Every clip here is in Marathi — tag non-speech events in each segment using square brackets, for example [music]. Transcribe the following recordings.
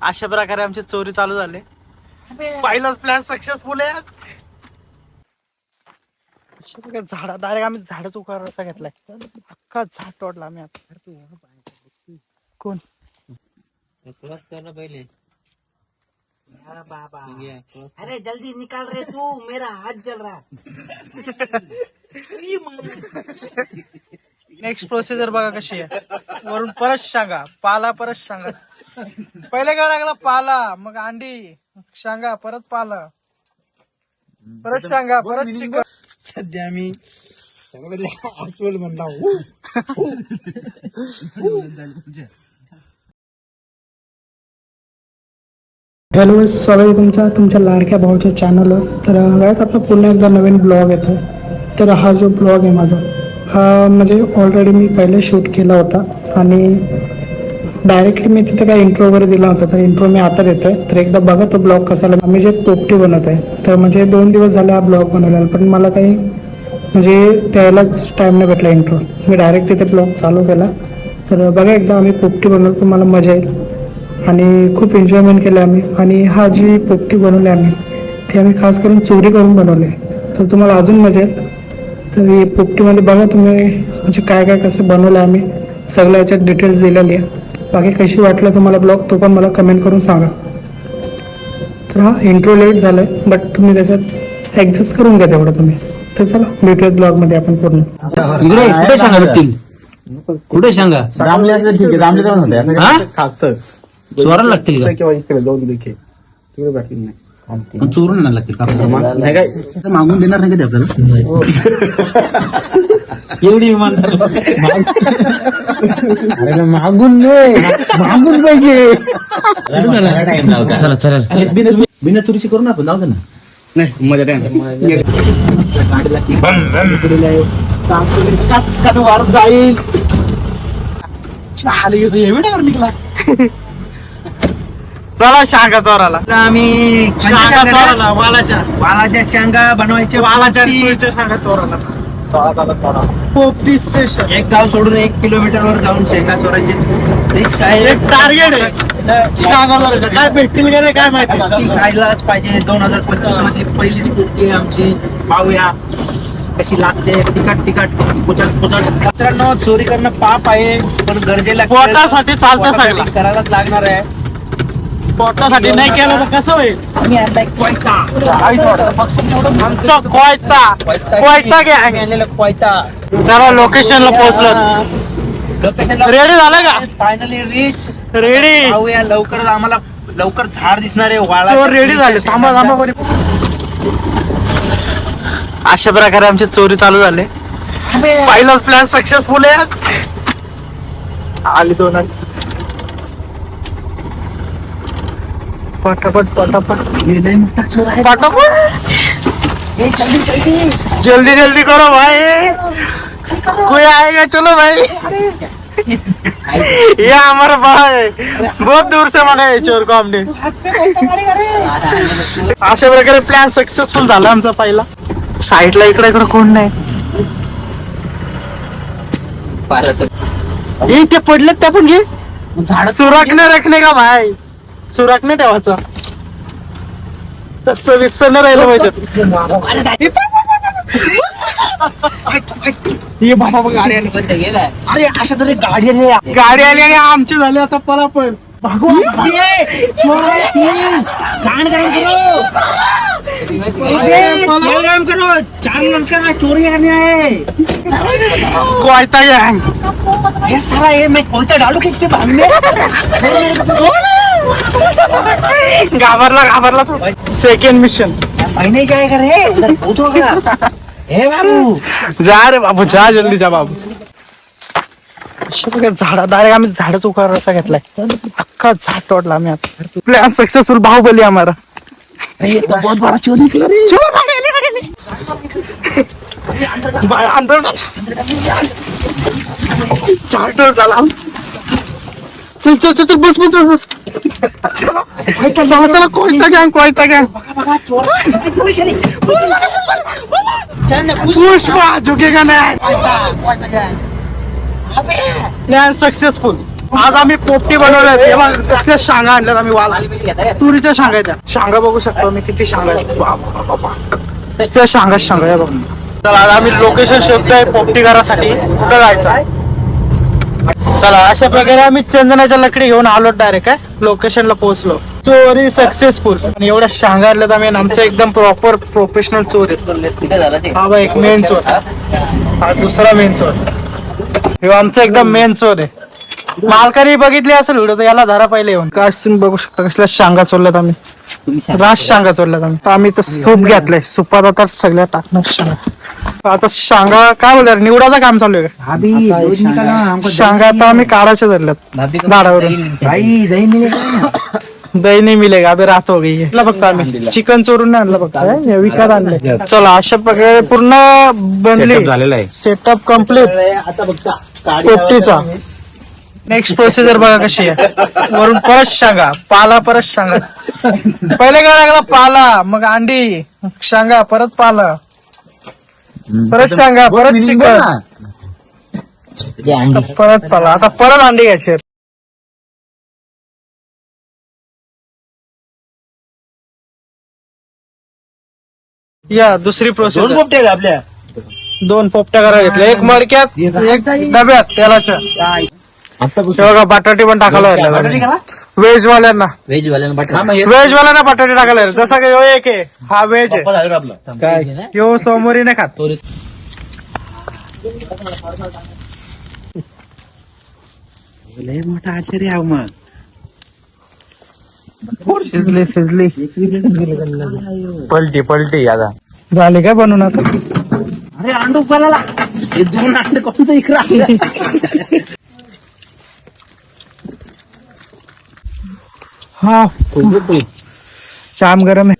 अशा प्रकारे आमची चोरी चालू झाली. पहिलाच प्लॅन सक्सेसफुल आहे. अशा प्रकारे झाडा डायरेक्ट आम्ही झाडच उकारचा घेतलाय. अख्खा झाड तोडला आम्ही आता. कोण? अरे जल्दी निकाल रहे तू. मेरा हाथ जल रहा. [laughs] नेक्स्ट प्रोसिजर बघा कशी आहे. वरून परत सांगा. पाला परत सांगा. पहिले काय लागला? पाला मग अंडी. सांगा परत पाला. परत सांगा परत सध्या मी अस्वल म्हणला. [laughs] हॅलो स्वागत आहे तुमचा. तुमच्या लाडक्या भाऊच्या चॅनलवर तर गायच आपला पुन्हा एकदा नवीन ब्लॉग येतो. तर हा जो ब्लॉग आहे माझा हा म्हणजे ऑलरेडी मी पहिले शूट केला होता. आणि डायरेक्टली मी तिथे काय इंट्रो वगैरे दिला होता तर इंट्रो मी आता देतो आहे तर एकदा बघा तो ब्लॉग कसा आला. आम्ही जे पोपटी बनवत आहे तर म्हणजे दोन दिवस झाले हा ब्लॉग बनवलेला पण मला काही म्हणजे त्यालाच टाईम नाही भेटला इंट्रो मी डायरेक्ट तिथे ब्लॉग चालू केला. तर बघा एकदा आम्ही पोपटी बनवलं पण मला मजा येईल. आणि खूप एन्जॉयमेंट केलं आम्ही. आणि हा जी पोपटी बनवली आम्ही ती आम्ही खास करून चोरी करून बनवली. तर तुम्हाला अजून मजा येईल. तर हे पोपटीमध्ये बघा तुम्ही म्हणजे काय काय कसं बनवलं आम्ही. सगळ्या याच्यात डिटेल्स दिलेली आहे बाकी कशी वाटलं तुम्हाला ब्लॉग तो पण मला कमेंट करून सांगा. तर हा इंट्रो लेट झाला आहे बट तुम्ही त्याच्यात ॲडजस्ट करून घ्या तेवढं तुम्ही. तर चला भेटूयात ब्लॉगमध्ये आपण पूर्ण. इकडे कुठे सांगा भेटतील कुठे सांगा? रामल्याचं ठीक आहे रामल्या जाऊन होते. हा? खातं? चोरायला लागतील का? किंवा इकडे दोन दिखे तिकडे बाकी नाही. मग चोरून नाही लागतील का? नाही काय? तर मागून देणार नाही कधी आपल्याला? [laughs] एवढी विमान [laughs] अरे मागून नाही मागून पाहिजे चला चला बिना चोरीची करू ना आपण. जाऊ दे ना. नाही मजा काय वार जाईल निघला चला शांगा चोराला आम्ही शांगा चोराला वालाच्या. वालाच्या शेंगा बनवायचे वालाच्या शांगा चोराला पोपटी स्टेशन. एक गाव सोडून एक किलोमीटर वर जाऊन शेंगा चोरायचे. रिस्क आहे. एक टार्गेट आहे. काय भेटतील का नाही काय माहिती? ती खायलाच पाहिजे. दोन हजार पंचवीसमध्ये पहिलीच पोपटी आमची. पाहूया. कशी लागते. तिखट तिखट. पुचट पुचट. मित्रांनो चोरी करणं पाप आहे पण गरजेला पोटासाठी चालतं. करायलाच लागणार आहे. पोटासाठी नाही केलं तर कसं होईल? आम्ही आणलाय कोयता. आमचा कोयता. कोयता गॅंग चला लोकेशनला पोहोचलो. रेडी झालं का? फायनली रिच रेडी लवकर आम्हाला लवकर झाड दिसणार आहे वाळा रेडी झाले. थांबा थांबा कोणी अशा प्रकारे आमची चोरी चालू झाली. पहिलाच प्लॅन सक्सेसफुल आहे. आली दोन पटापट पटापट. पटापट. जल्दी जल्दी. करो भाई. कोई आएगा चलो भाई. ये हमारा भाई. है बहुत दूर से मांगा है चोर को हमने. अशा प्रकारे प्लॅन सक्सेसफुल झाला आमचा पहिला. साईडला इकडे इकडे कोण नाही. ते पडलेत त्या पण घे. सुराखने रखने का भाई? सुराखने ठेवायचा. तसं विसर नाही राहिलं पाहिजे. ये बाबा बघ, गाडी आली. अरे अशा तरी गाडी आली. गाडी आली आणि आमची झाली आता परापळ चोर आहे ती. कान गरम करो. अबे, तेल गरम करो. चार लड़का चोरी आने आए कोयता गँग. ये साला ये मैं कोयता डालू किसके भाग में घाबरला घाबरला तो. सेकंड मिशन महीने जाएगा रे उधर भूत होगा. हे बाबू. जा रे बाबू जा जल्दी जा बाबू. झाडा डायरेक्ट आम्ही झाडच उकारचा घेतलाय. अख्खा झाड तोडला आम्ही आता. प्लॅन सक्सेसफुल बाहुबली आम्हाला. अरे ये तो बहुत बड़ा चोरी निकला रे. अंदर. झाड तोडला चला कोयता गँग कोयता गँग बघा चोर पुलिस आली पुलिस आली पुष्पा झुकेगा नाही प्लॅन सक्सेसफुल आज आम्ही पोपटी बनवल्यात हे बघ, कसल्या शांगा आणल्यात आम्ही वाल तुरीच्या शांगा आहेत त्या शांगा बघू शकतो मी किती शांगा आहेत बाप, बाप, बाप, बाप. नुसत्या शांगा शांगा आहे बघ चला आता आम्ही लोकेशन शोधतोय पोपटी घरासाठी कुठं जायचं चला अशा प्रकारे आम्ही चंदनाच्या लकडी घेऊन आलो डायरेक्ट काय लोकेशनला पोहोचलो. चोरी सक्सेसफुल आणि एवढ्या शांगा आणल्यात आम्ही आमचं एकदम प्रॉपर प्रोफेशनल चोर आहे हा बा एक मेन चोर. हा दुसरा मेन चोर. हे आमचा एकदम मेन चोर आहे. मालकाने बघितली असेल व्हिडिओ तर याला धरा पहिले येऊन. काय तुम्ही बघू शकता कसल्या शांगा चोरल्यात आम्ही. रास शांगा चोरल्यात आम्ही. तर आम्ही तर सूप घेतलंय. सुपात आता सगळ्या टाकणार शांगा आता शांगा काय बोलतात निवडाचं काम चालू आहे. का? अभी दूध निकाला हमको शांगा आता आम्ही काढायचे धरल्यात झाडावरून भाई दही मिलेगा दही नाही मिलेगा अबे रात हो. गई है फक्त आम्ही. चिकन चोरून नाही आणलं फक्त हे विकत आणले चला. अशा प्रकारे पूर्ण बनली. झालेला आहे. सेटअप कंप्लीट पोपटीचा. नेक्स्ट प्रोसिजर बघा कशी आहे. वरून परत शांगा पाला परत शांगा. पहिले काय लागला? पाला मग अंडी शांगा परत पाला. परत शांगा परत चिकन परत पाला आता परत अंडी घ्यायची. या दुसरी प्रोसेस दोन पोपटे आहेत आपल्या. दोन पोपट्या करा घेतल्या. एक मडक्यात एक डब्यात तेलाच्या आता बघा बटाटे पण टाकायला व्हेज वाल्यांना व्हेज वाल्यानं बटर व्हेज वाल्यांना बटाटे टाकायला. जसा की ह्यो एक आहे हा व्हेज आहे. काय? ह्यो सोमवारी नाही खात. लय मोठा आश्चर्य आहे मग. शिजली शिजली. पलटी पलटी आता. झाली काय बनवून आता? अरे अंडू पलाला. हे दोन अंडे कोणतं इकडे हा। शाम गरम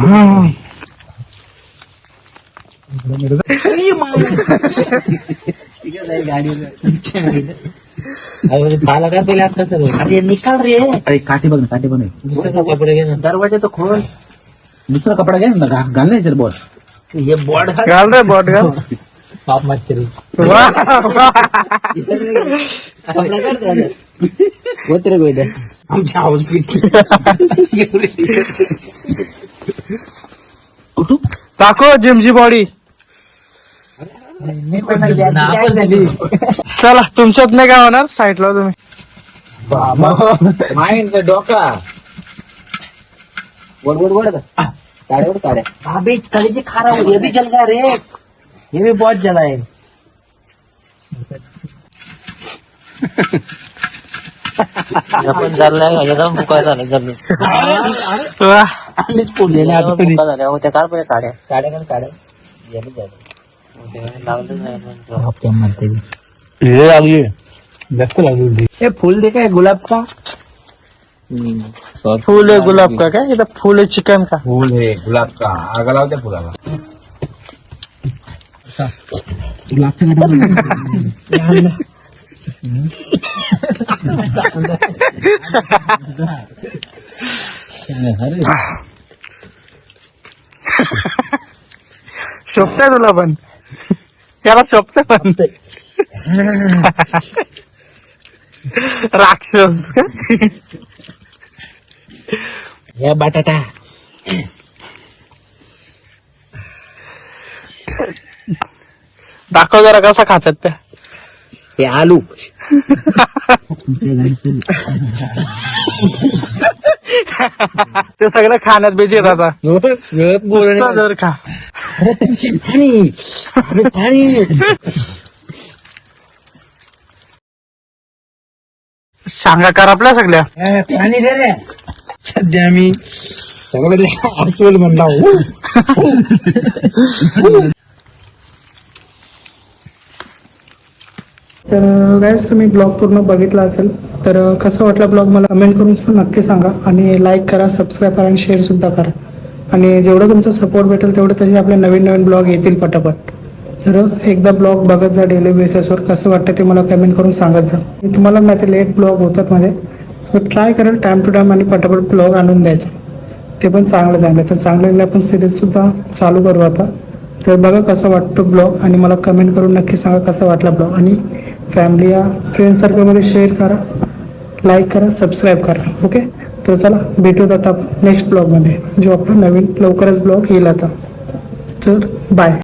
हा. सर अरे निकाल रे अरे काठी बघ ना काठी बघ ना. दुसरा कपडे घे ना दरवाज़ा तो खोल। दुसरा कपडा घे ना घा- घाल नाही सर बॉस हे। बॉर्ड घाल। रे बॉट घाल पाप मत वा. होत रे गोयदा आमच्या हाऊस दाखव जिमची बॉडी चला तुमच्यात नाही काय होणार? साईडला तुम्ही. माइंड डोका. वड वड वड काढे वड काढे. अभी कलेजी खा रहा हूँ ये भी जल गया रे. ये भी बहुत जला है आपण झालं एकदम मुका झालं जमीन वा. आणलीच पोळलेले आता कधी मुका झाल्या होत्या काढ पहिले काढ्या. काढ्या का काढ्या? झालं झालं लावलं नाही ये फूल देखा है गुलाब का? फूल आहे गुलाब का? काय? इथं फूल आहे चिकन का? फूल है गुलाब का? आग लावते फुलाला. [laughs] शोभतंय तुला पण. त्याला शोभतंय पण. राक्षस. का या बटाटा. दाखव जरा कसा खातात त्या. हे आलू. ते सगळं खाण्यात बिझी आहेत आता. नुसतं जर खा. पाणी अरे पाणी शांगा कर आपल्या सगळ्या. पाणी दे रे सध्या मी सगळं अस्वल म्हणला. तर गायस तुम्ही ब्लॉग पूर्ण बघितला असेल तर कसं वाटला ब्लॉग मला कमेंट करून नक्की सांगा आणि लाईक करा सबस्क्राईब करा आणि शेअरसुद्धा करा. आणि जेवढं तुमचा सपोर्ट भेटेल तेवढं तसे आपले नवीन नवीन ब्लॉग येतील पटापट. तर एकदा ब्लॉग बघत जा डेली बेसिसवर कसं वाटतं ते मला कमेंट करून सांगत जा. मी तुम्हाला माहिती लेट ब्लॉग होतात माझे. तर ट्राय करेल टाईम टू टाईम आणि पटापट ब्लॉग आणून द्यायचे. ते पण चांगलं चांगलं तर चांगलं आपण सिरीजसुद्धा चालू करू आता. तर बघा कसं वाटतं ब्लॉग आणि मला कमेंट करून नक्की सांगा कसा वाटला ब्लॉग आणि फॅमिली या फ्रेंड सर्कलमध्ये शेअर करा लाईक करा सबस्क्राईब करा ओके तर चला भेटूत आता नेक्स्ट ब्लॉगमध्ये जो आपला नवीन लवकरच ब्लॉग येईल आता. तर बाय